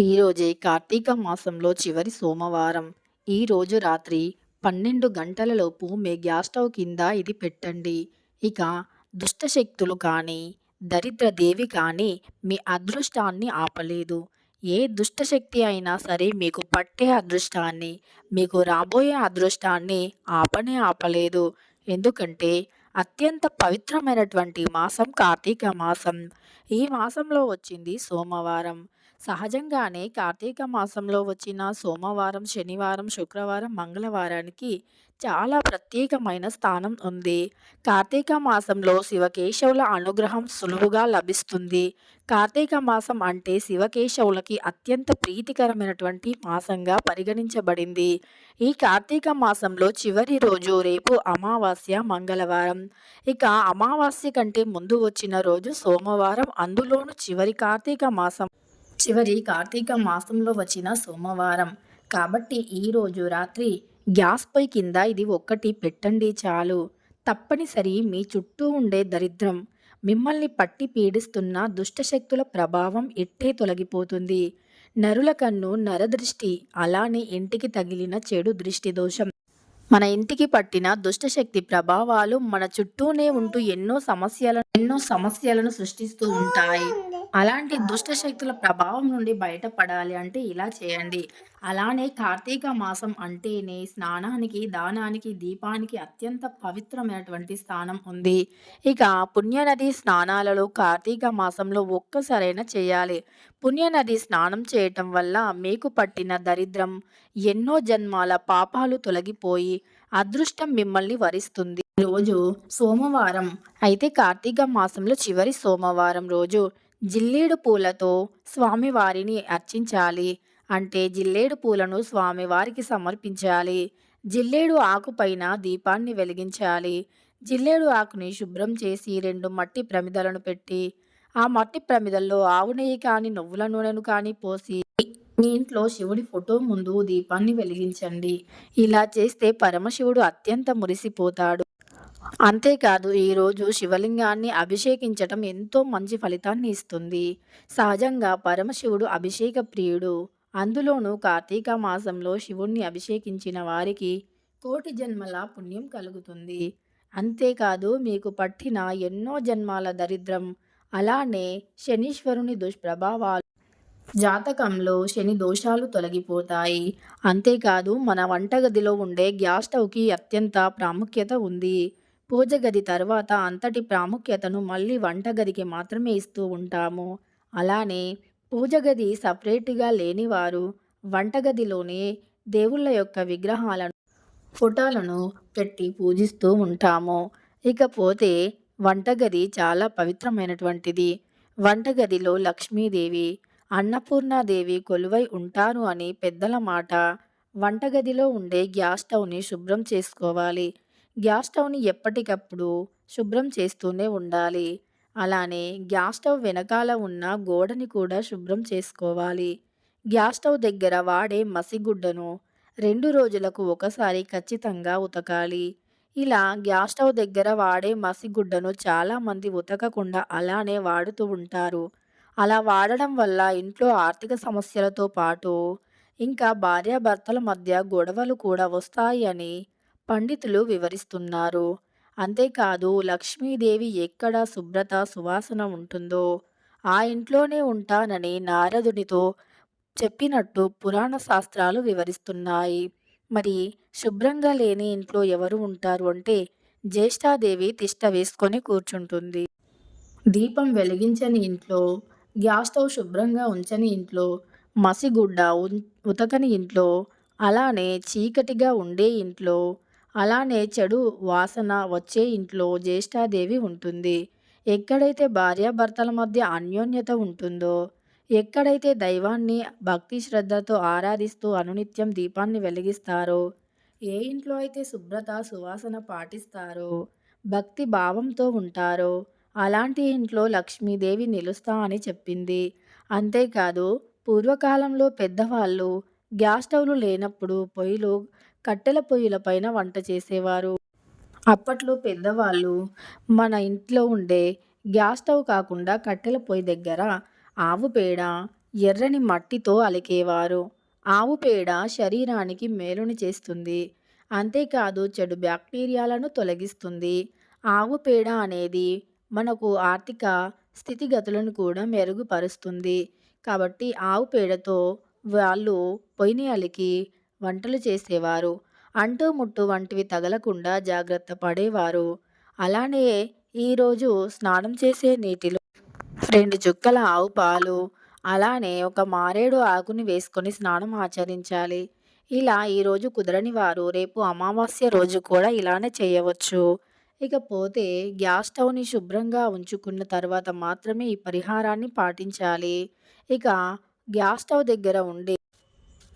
ఈరోజే కార్తీక మాసంలో చివరి సోమవారం. ఈరోజు రాత్రి 12 గంటలలోపు మీ గ్యాస్ స్టవ్ కింద ఇది పెట్టండి. ఇక దుష్టశక్తులు కానీ, దరిద్ర దేవి కానీ మీ అదృష్టాన్ని ఆపలేదు. ఏ దుష్టశక్తి అయినా సరే మీకు పట్టే అదృష్టాన్ని, మీకు రాబోయే అదృష్టాన్ని ఆపనే ఆపలేదు. ఎందుకంటే అత్యంత పవిత్రమైనటువంటి మాసం కార్తీక మాసం. ఈ మాసంలో వచ్చింది సోమవారం. సహజంగానే కార్తీక మాసంలో వచ్చిన సోమవారం, శనివారం, శుక్రవారం, మంగళవారానికి చాలా ప్రత్యేకమైన స్థానం ఉంది. కార్తీక మాసంలో శివకేశవుల అనుగ్రహం సులువుగా లభిస్తుంది. కార్తీక మాసం అంటే శివకేశవులకి అత్యంత ప్రీతికరమైనటువంటి మాసంగా పరిగణించబడింది. ఈ కార్తీక మాసంలో చివరి రోజు రేపు అమావాస్య మంగళవారం. ఇక అమావాస్య కంటే ముందు వచ్చిన రోజు సోమవారం అందులోనూ చివరి కార్తీక మాసం చివరి కార్తీక మాసంలో వచ్చిన సోమవారం. కాబట్టి ఈరోజు రాత్రి గ్యాస్ పొయ్యి కింద ఇది ఒక్కటి పెట్టండి చాలు. తప్పనిసరి మీ చుట్టూ ఉండే దరిద్రం, మిమ్మల్ని పట్టి పీడిస్తున్న దుష్టశక్తుల ప్రభావం ఇట్టే తొలగిపోతుంది. నరుల కన్ను నరదృష్టి అలానే ఇంటికి తగిలిన చెడు దృష్టి దోషం మన ఇంటికి పట్టిన దుష్టశక్తి ప్రభావాలు మన చుట్టూనే ఉంటూ ఎన్నో సమస్యలను ఎన్నో సమస్యలను సృష్టిస్తూ ఉంటాయి. అలాంటి దుష్ట శక్తుల ప్రభావం నుండి బయటపడాలి అంటే ఇలా చేయండి. అలానే కార్తీక మాసం అంటేనే స్నానానికి, దానానికి, దీపానికి అత్యంత పవిత్రమైనటువంటి స్థానం ఉంది. ఇక పుణ్యనది స్నానాలలో కార్తీక మాసంలో ఒక్కసారైనా చేయాలి. పుణ్యనది స్నానం చేయటం వల్ల మీకు పట్టిన దరిద్రం, ఎన్నో జన్మాల పాపాలు తొలగిపోయి అదృష్టం మిమ్మల్ని వరిస్తుంది. రోజు సోమవారం. అయితే కార్తీక మాసంలో చివరి సోమవారం రోజు జిల్లేడు పూలతో స్వామివారిని అర్చించాలి. అంటే జిల్లేడు పూలను స్వామివారికి సమర్పించాలి. జిల్లేడు ఆకుపైన దీపాన్ని వెలిగించాలి. జిల్లేడు ఆకుని శుభ్రం చేసి రెండు మట్టి ప్రమిదలను పెట్టి, ఆ మట్టి ప్రమిదల్లో ఆవు నెయ్యి కానీ, నువ్వుల నూనెను కానీ పోసి మీ ఇంట్లో శివుడి ఫోటో ముందు దీపాన్ని వెలిగించండి. ఇలా చేస్తే పరమశివుడు అత్యంత మురిసిపోతాడు. అంతేకాదు ఈరోజు శివలింగాన్ని అభిషేకించటం ఎంతో మంచి ఫలితాన్ని ఇస్తుంది. సహజంగా పరమశివుడు అభిషేక ప్రియుడు. అందులోనూ కార్తీక మాసంలో శివుణ్ణి అభిషేకించిన వారికి కోటి జన్మల పుణ్యం కలుగుతుంది. అంతేకాదు మీకు పట్టిన ఎన్నో జన్మాల దరిద్రం, అలానే శనీశ్వరుని దుష్ప్రభావాలు జాతకంలో శని దోషాలు తొలగిపోతాయి. అంతేకాదు మన వంటగదిలో ఉండే గ్యాస్ స్టవ్‌కి అత్యంత ప్రాముఖ్యత ఉంది. పూజ గది తర్వాత అంతటి ప్రాముఖ్యతను మళ్ళీ వంటగదికి మాత్రమే ఇస్తూ ఉంటాము. అలానే పూజ గది సపరేట్గా లేనివారు వంటగదిలోనే దేవుళ్ళ యొక్క విగ్రహాలను, ఫోటోలను పెట్టి పూజిస్తూ ఉంటాము. ఇకపోతే వంటగది చాలా పవిత్రమైనటువంటిది. వంటగదిలో లక్ష్మీదేవి, అన్నపూర్ణాదేవి కొలువై ఉంటారు అని పెద్దల మాట. వంటగదిలో ఉండే గ్యాస్ స్టవ్‌ని శుభ్రం చేసుకోవాలి. గ్యాస్ స్టవ్‌ని ఎప్పటికప్పుడు శుభ్రం చేస్తూనే ఉండాలి. అలానే గ్యాస్ స్టవ్ వెనకాల ఉన్న గోడని కూడా శుభ్రం చేసుకోవాలి. గ్యాస్ స్టవ్ దగ్గర వాడే మసిగుడ్డను రెండు రోజులకు ఒకసారి ఖచ్చితంగా ఉతకాలి. ఇలా గ్యాస్ స్టవ్ దగ్గర వాడే మసిగుడ్డను చాలామంది ఉతకకుండా అలానే వాడుతూ ఉంటారు. అలా వాడడం వల్ల ఇంట్లో ఆర్థిక సమస్యలతో పాటు ఇంకా భార్యాభర్తల మధ్య గొడవలు కూడా వస్తాయి అని పండితులు వివరిస్తున్నారు. అంతేకాదు లక్ష్మీదేవి ఎక్కడ శుభ్రత, సువాసన ఉంటుందో ఆ ఇంట్లోనే ఉంటానని నారదునితో చెప్పినట్టు పురాణ శాస్త్రాలు వివరిస్తున్నాయి. మరి శుభ్రంగా లేని ఇంట్లో ఎవరు ఉంటారు అంటే జ్యేష్ఠాదేవి తిష్ట వేసుకొని కూర్చుంటుంది. దీపం వెలిగించని ఇంట్లో, గ్యాస్ స్టవ్ శుభ్రంగా ఉంచని ఇంట్లో, మసిగుడ్డ ఉతకని ఇంట్లో, అలానే చీకటిగా ఉండే ఇంట్లో, అలానే చెడు వాసన వచ్చే ఇంట్లో జ్యేష్ఠాదేవి ఉంటుంది. ఎక్కడైతే భార్యాభర్తల మధ్య అన్యోన్యత ఉంటుందో, ఎక్కడైతే దైవాన్ని భక్తి శ్రద్ధతో ఆరాధిస్తూ అనునిత్యం దీపాన్ని వెలిగిస్తారో, ఏ ఇంట్లో అయితే శుభ్రత, సువాసన పాటిస్తారో, భక్తి భావంతో ఉంటారో అలాంటి ఇంట్లో లక్ష్మీదేవి నిలుస్తా అని చెప్పింది. అంతేకాదు పూర్వకాలంలో పెద్దవాళ్ళు గ్యాస్ స్టవ్‌లు లేనప్పుడు పొయ్యిలు, కట్టెల పొయ్యిల పైన వంట చేసేవారు. అప్పట్లో పెద్దవాళ్ళు మన ఇంట్లో ఉండే గ్యాస్ స్టవ్ కాకుండా కట్టెల పొయ్యి దగ్గర ఆవు పేడ, ఎర్రని మట్టితో అలికేవారు. ఆవు పేడ శరీరానికి మేలుని చేస్తుంది. అంతేకాదు చెడు బ్యాక్టీరియాలను తొలగిస్తుంది. ఆవు పేడ అనేది మనకు ఆర్థిక స్థితిగతులను కూడా మెరుగుపరుస్తుంది. కాబట్టి ఆవు పేడతో వాళ్ళు పొయ్యిని అలికి వంటలు చేసేవారు. అంటు ముట్టు వంటివి తగలకుండా జాగ్రత్త పడేవారు. అలానే ఈరోజు స్నానం చేసే నీటిలో రెండు చుక్కల ఆవు పాలు, అలానే ఒక మారేడు ఆకుని వేసుకొని స్నానం ఆచరించాలి. ఇలా ఈరోజు కుదరని వారు రేపు అమావాస్య రోజు కూడా ఇలానే చేయవచ్చు. ఇకపోతే గ్యాస్ స్టవ్‌ని శుభ్రంగా ఉంచుకున్న తర్వాత మాత్రమే ఈ పరిహారాన్ని పాటించాలి. ఇక గ్యాస్ స్టవ్ దగ్గర ఉండే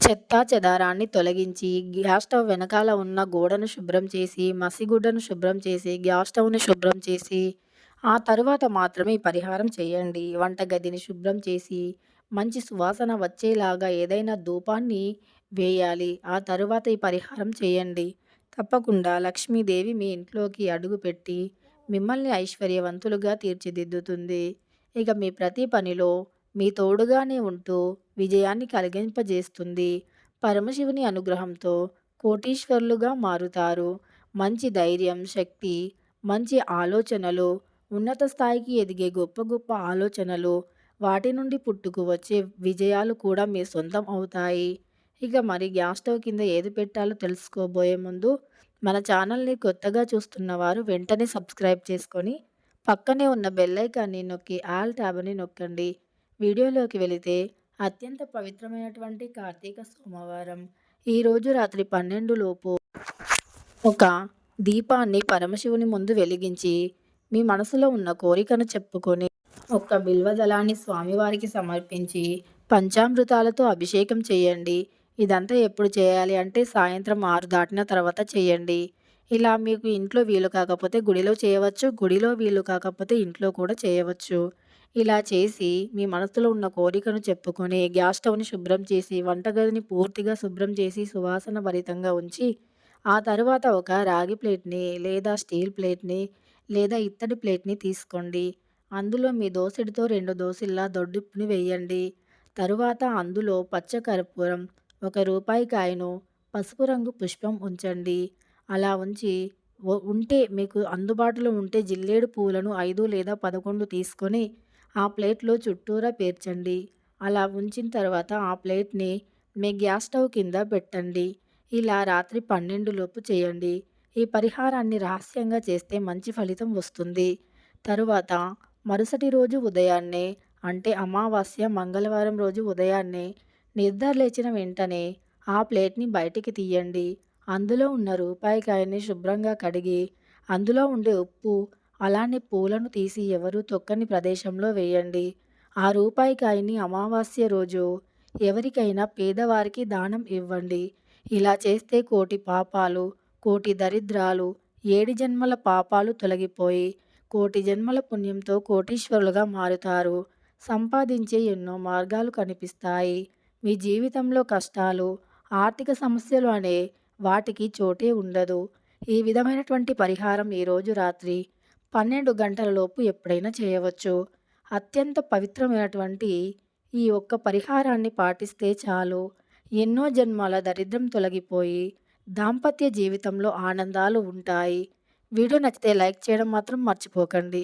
చెత్తా చెదారాన్ని తొలగించి, గ్యాస్ స్టవ్ వెనకాల ఉన్న గోడను శుభ్రం చేసి, మసిగుడ్డను శుభ్రం చేసి, గ్యాస్ స్టవ్‌ని శుభ్రం చేసి, ఆ తరువాత మాత్రమే పరిహారం చేయండి. వంటగదిని శుభ్రం చేసి, మంచి సువాసన వచ్చేలాగా ఏదైనా ధూపాన్ని వేయాలి. ఆ తరువాత ఈ పరిహారం చేయండి. తప్పకుండా లక్ష్మీదేవి మీ ఇంట్లోకి అడుగుపెట్టి, మిమ్మల్ని ఐశ్వర్యవంతులుగా తీర్చిదిద్దుతుంది. ఇక మీ ప్రతి పనిలో మీ తోడుగానే ఉంటూ విజయాన్ని కలిగింపజేస్తుంది. పరమశివుని అనుగ్రహంతో కోటీశ్వరులుగా మారుతారు. మంచి ధైర్యం, శక్తి, మంచి ఆలోచనలు, ఉన్నత స్థాయికి ఎదిగే గొప్ప గొప్ప ఆలోచనలు, వాటి నుండి పుట్టుకు వచ్చే విజయాలు కూడా మీ సొంతం అవుతాయి. ఇక మరి గ్యాస్ స్టవ్ కింద ఏది పెట్టాలో తెలుసుకోబోయే ముందు మన ఛానల్‌ని కొత్తగా చూస్తున్నవారు వెంటనే సబ్స్క్రైబ్ చేసుకొని, పక్కనే ఉన్న బెల్లైకాన్ని నొక్కి ఆల్ ట్యాబ్‌ని నొక్కండి. వీడియోలోకి వెళితే అత్యంత పవిత్రమైనటువంటి కార్తీక సోమవారం. ఈరోజు రాత్రి 12 లోపు ఒక దీపాన్ని పరమశివుని ముందు వెలిగించి, మీ మనసులో ఉన్న కోరికను చెప్పుకొని, ఒక బిల్వదళాన్ని స్వామివారికి సమర్పించి, పంచామృతాలతో అభిషేకం చేయండి. ఇదంతా ఎప్పుడు చేయాలి అంటే సాయంత్రం ఆరు దాటిన తర్వాత చేయండి. ఇలా మీకు ఇంట్లో వీలు కాకపోతే గుడిలో చేయవచ్చు. గుడిలో వీలు కాకపోతే ఇంట్లో కూడా చేయవచ్చు. ఇలా చేసి మీ మనసులో ఉన్న కోరికను చెప్పుకొని గ్యాస్ స్టవ్‌ని శుభ్రం చేసి, వంటగదిని పూర్తిగా శుభ్రం చేసి సువాసన భరితంగా ఉంచి, ఆ తర్వాత ఒక రాగి ప్లేట్‌ని లేదా స్టీల్ ప్లేట్‌ని లేదా ఇత్తడి ప్లేట్‌ని తీసుకోండి. అందులో మీ దోసెడితో రెండు దోశల్లా దొడ్డుప్పుని వేయండి. తరువాత అందులో పచ్చకర్పూరం ఒక రూపాయి కాయను, పసుపు రంగు పుష్పం ఉంచండి. అలా ఉంచి ఉంటే మీకు అందుబాటులో ఉంటే జిల్లేడు పువ్వులను ఐదు లేదా 11 తీసుకొని ఆ ప్లేట్‌లో చుట్టూరా పేర్చండి. అలా ఉంచిన తర్వాత ఆ ప్లేట్‌ని మీ గ్యాస్ స్టవ్ కింద పెట్టండి. ఇలా రాత్రి 12 లోపు చేయండి. ఈ పరిహారాన్ని రహస్యంగా చేస్తే మంచి ఫలితం వస్తుంది. తరువాత మరుసటి రోజు ఉదయాన్నే అంటే అమావాస్య మంగళవారం రోజు ఉదయాన్నే నిద్ర లేచిన వెంటనే ఆ ప్లేట్‌ని బయటికి తీయండి. అందులో ఉన్న రూపాయి కాయని శుభ్రంగా కడిగి, అందులో ఉండే ఉప్పు, అలానే పూలను తీసి ఎవరు తొక్కని ప్రదేశంలో వేయండి. ఆ రూపాయికాయని అమావాస్య రోజు ఎవరికైనా పేదవారికి దానం ఇవ్వండి. ఇలా చేస్తే కోటి పాపాలు, కోటి దరిద్రాలు, ఏడు జన్మల పాపాలు తొలగిపోయి, కోటి జన్మల పుణ్యంతో కోటీశ్వరులుగా మారుతారు. సంపాదించే ఎన్నో మార్గాలు కనిపిస్తాయి. మీ జీవితంలో కష్టాలు, ఆర్థిక సమస్యలు అనే వాటికి చోటే ఉండదు. ఈ విధమైనటువంటి పరిహారం ఈరోజు రాత్రి పన్నెండు గంటలలోపు ఎప్పుడైనా చేయవచ్చు. అత్యంత పవిత్రమైనటువంటి ఈ ఒక్క పరిహారాన్ని పాటిస్తే చాలు ఎన్నో జన్మాల దరిద్రం తొలగిపోయి, దాంపత్య జీవితంలో ఆనందాలు ఉంటాయి. వీడియో నచ్చితే లైక్ చేయడం మాత్రం మర్చిపోకండి.